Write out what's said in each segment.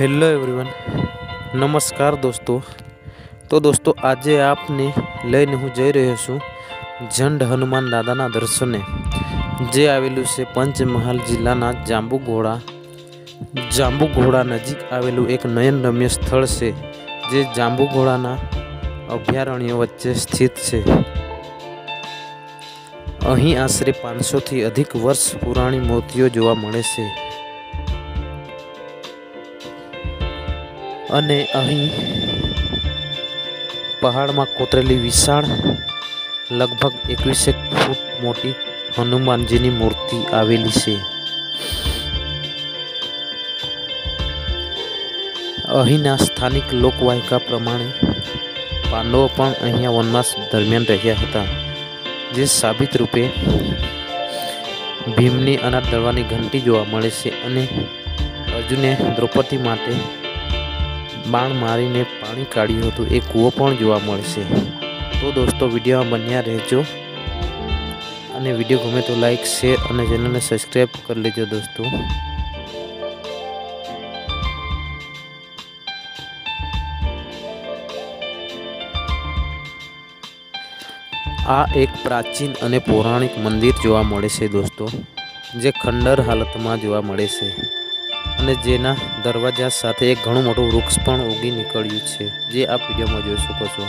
Hello everyone નમસ્કાર દોસ્તો. તો દોસ્તો, આજે આપને લઈને હું જઈ રહ્યો છું ઝંડ હનુમાન દાદાના દર્શને. જે આવેલું છે પંચમહાલ જિલ્લાના જાંબુઘોડા. જાંબુઘોડા નજીક આવેલું એક નયનરમ્ય સ્થળ છે, જે જાંબુઘોડાના અભયારણ્ય વચ્ચે સ્થિત છે. અહીં આશરે પાંચસોથી અધિક વર્ષ પુરાણી મૂર્તિઓ જોવા મળે છે. અને અહીં પહાડમાં કોતરેલી વિશાળ, લગભગ એકવીસેક ફૂટ મોટી હનુમાનજીની મૂર્તિ આવેલી છે. અહીંના સ્થાનિક લોકવાયકા પ્રમાણે પાંડવો પણ અહીંયા વનવાસ દરમિયાન રહ્યા હતા, જે સાબિત રૂપે ભીમની અનાજ દળવાની ઘંટી જોવા મળે છે અને અર્જુને દ્રૌપદી માટે બાણ મારીને પાણી કાઢ્યું હતું. એ કૂવો પણ જોવા મળશે. તો દોસ્તો, વિડીયોમાં બન્યા રહેજો. અને વીડિયો ગમે તો લાઈક, શેર અને ચેનલને સબસ્ક્રાઈબ કરી લેજો દોસ્તો. આ એક પ્રાચીન અને પૌરાણિક મંદિર જોવા મળે છે દોસ્તો, જે ખંડર હાલતમાં જોવા મળે છે. અને જેના દરવાજા સાથે એક ઘણું મોટું વૃક્ષ પણ ઉગી નીકળ્યું છે. જે આપ વિડીયોમાં જોઈ શકો છો.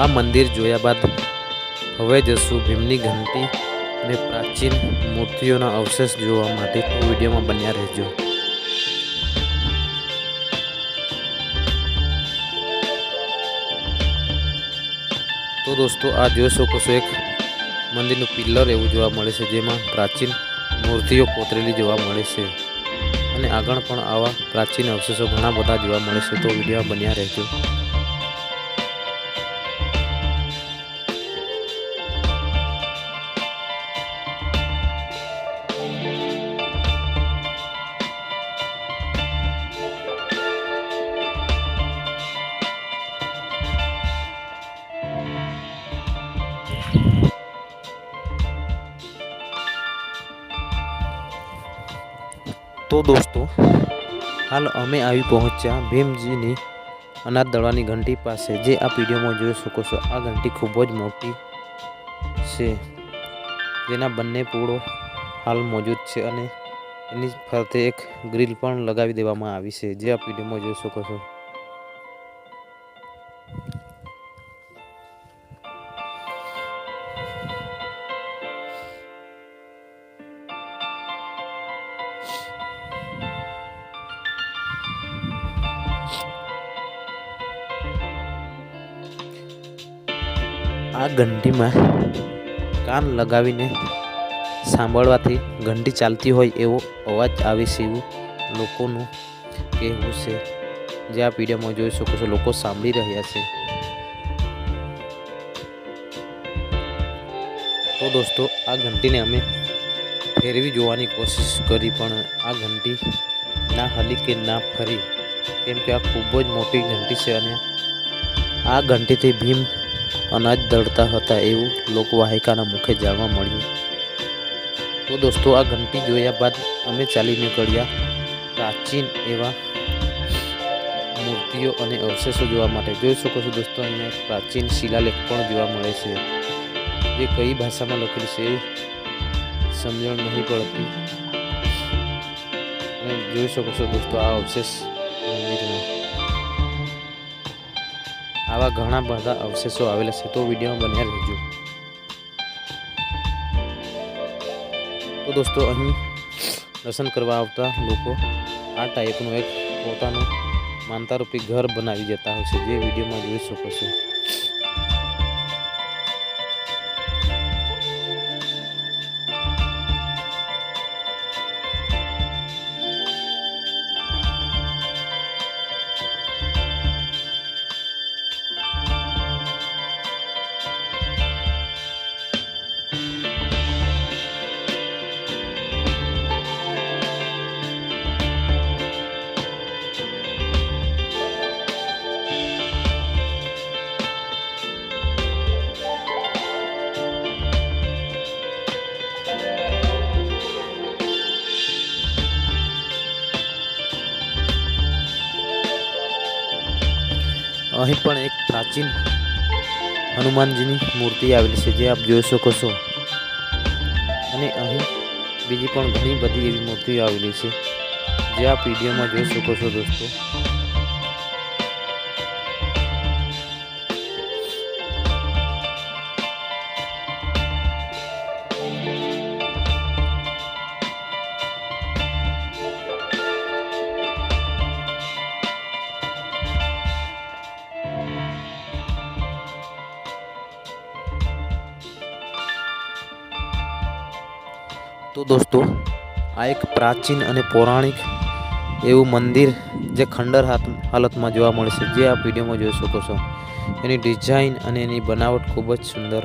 આ મંદિર જોયા બાદ હવે જશું ભીમની ઘંટી અને પ્રાચીન મૂર્તિઓના અવશેષ જોવા માટે વિડીયોમાં બન્યા રહેજો. તો દોસ્તો આ જોઈ શકો છો એક મંદિરનું પિલ્લર એવું જોવા મળે છે, જેમાં પ્રાચીન મૂર્તિઓ કોતરેલી જોવા મળે છે. અને આગળ પણ આવા પ્રાચીન અવશેષો ઘણા બધા જોવા મળે છે, તો વિડીયોમાં બન્યા રહેજો. તો દોસ્તો, હાલ અમે આવી પહોંચ્યા ભીમજીની અનાજ દળવાની ઘંટી પાસે. જે આ વિડીયોમાં જોઈ શકો છો, આ ઘંટી ખૂબ જ મોટી છે. જેના બંને પૂળો હાલ મોજૂદ છે અને એની ફરતે એક ગ્રીલ પણ લગાવી દેવામાં આવી છે. જે આ વિડીયોમાં જોઈ શકો છો. આ ઘંટીમાં કાન લગાવીને સાંભળવાથી ઘંટી ચાલતી હોય એવો અવાજ આવે છે એવું લોકોનું કહેવું છે. જે આ પીડિયામાં જોઈ શકો છો, લોકો સાંભળી રહ્યા છે. તો દોસ્તો, આ ઘંટીને અમે ફેરવી જોવાની કોશિશ કરી, પણ આ ઘંટી ના હલી કે ના ફરી, કેમ કે આ ખૂબ જ મોટી ઘંટી છે અને આ ઘંટીથી ભીમ અનાજ દળતા હતા એવું લોકવાહિકાના મુખે જાણવા મળ્યું. તો દોસ્તો, આ ઘંટી જોયા બાદ અમે ચાલી નીકળ્યા. પ્રાચીન એવા મૂર્તિઓ અને અવશેષો જોવા માટે. જોઈ શકો છો દોસ્તો, અહીંયા પ્રાચીન શિલાલેખ પણ જોવા મળે છે, જે કઈ ભાષામાં લખેલું છે સમજણ નહીં પડતી. જોઈ શકો છો દોસ્તો, આ અવશેષ આવા ઘણા બધા અવશેષો આવેલા છે. તો વિડીયોમાં બન્યા રહેજો. તો દોસ્તો, અહીં દર્શન કરવા આવતા લોકો આ ટાઈપનું એક પોતાનું માનતારૂપી ઘર બનાવી જતા હોય છે. જે વિડીયોમાં જોઈ શકો છો. અહીં પણ એક પ્રાચીન હનુમાનજીની મૂર્તિ આવેલી છે, જે આપ જોઈ શકો છો. અને અહીં બીજી પણ ઘણી બધી એવી મૂર્તિઓ આવેલી છે, જે આપ વિડીયોમાં જોઈ શકો છો દોસ્તો. તો દોસ્તો, આ એક પ્રાચીન અને પૌરાણિક એવું મંદિર જે ખંડર હાલતમાં જોવા મળે છે જે આપ વિડીયોમાં જોઈ શકો છો. એની ડિઝાઇન અને એની બનાવટ ખૂબ જ સુંદર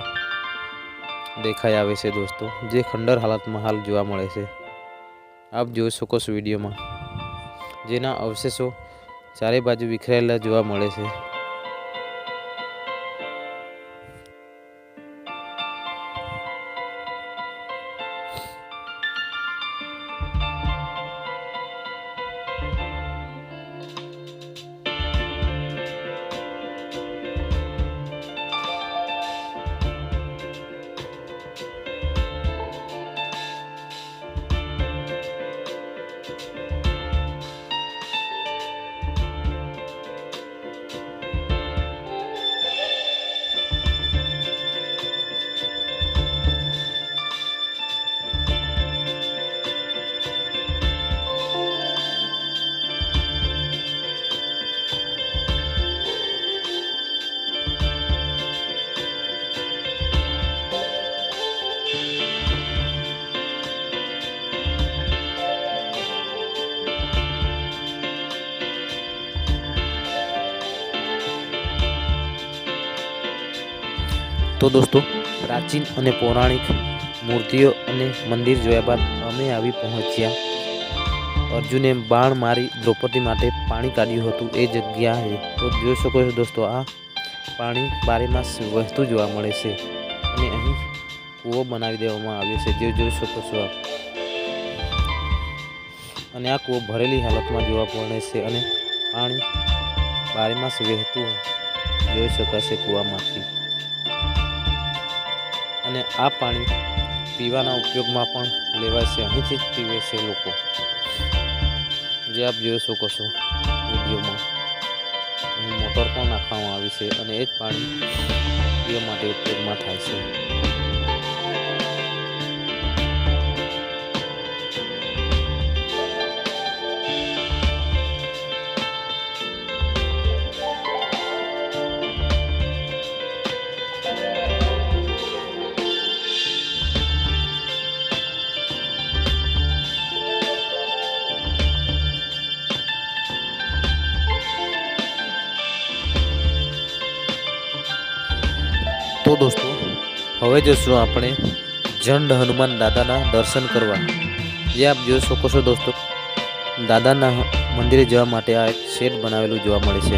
દેખાઈ આવે છે દોસ્તો. જે ખંડર હાલતમાં હાલ જોવા મળે છે. આપ જોઈ શકો છો વિડીયોમાં. જેના અવશેષો ચારે બાજુ વિખરાયેલા જોવા મળે છે. તો દોસ્તો, પ્રાચીન અને પૌરાણિક મૂર્તિઓ અને મંદિર જોયા બાદ અમે આવી પહોંચ્યા. અર્જુને બાણ મારી દ્રૌપદી માટે પાણી કાઢ્યું હતું એ જગ્યાએ. તો જોઈ શકો છો દોસ્તો, આ પાણી બારેમાસ વહેતું જોવા મળે છે અને અહીં કૂવો બનાવી દેવામાં આવ્યો છે. જે જોઈ શકો છો આપ. અને આ કૂવો ભરેલી હાલતમાં જોવા મળે છે અને પાણી બારેમાસ વહેતું જોઈ શકાશે કૂવામાંથી. અને આ પાણી પીવાના ઉપયોગમાં પણ લેવાય છે. અહીંથી જ પીવે છે લોકો. જે આપ જોઈ શકો છો વિડીયોમાં. મોટર પણ નાખવામાં આવી છે અને એ જ પાણી પીવા માટે ઉપયોગમાં થાય છે. તો દોસ્તો. હવે જશું આપણે જંડ હનુમાન દાદાના દર્શન કરવા. જે આપ જોઈ શકો છો દોસ્તો, દાદાના મંદિરે જવા માટે આ એક શેડ બનાવેલું જોવા મળે છે.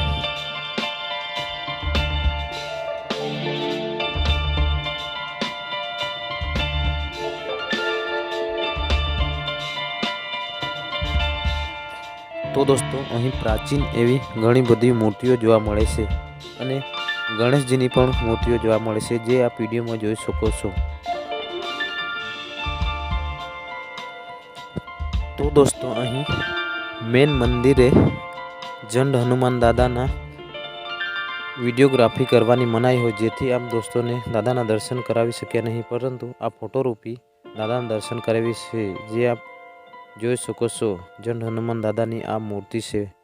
તો દોસ્તો, અહીં પ્રાચીન એવી ઘણી બધી મૂર્તિઓ જોવા મળે છે અને ગણેશજીની પણ મૂર્તિઓ જોવા મળે છે, જે આપ વિડીયોમાં જોઈ શકો છો. તો દોસ્તો, અહીં મેન મંદિરે જંડ હનુમાન દાદાના વિડીયોગ્રાફી કરવાની મનાઈ હોય, જેથી આપ દોસ્તોને દાદાના દર્શન કરાવી શક્યા નહીં. પરંતુ આ ફોટોરૂપી દાદાના દર્શન કરાવી છે, જે આપ જોઈ શકો છો, જંડ હનુમાન દાદાની આ મૂર્તિ છે.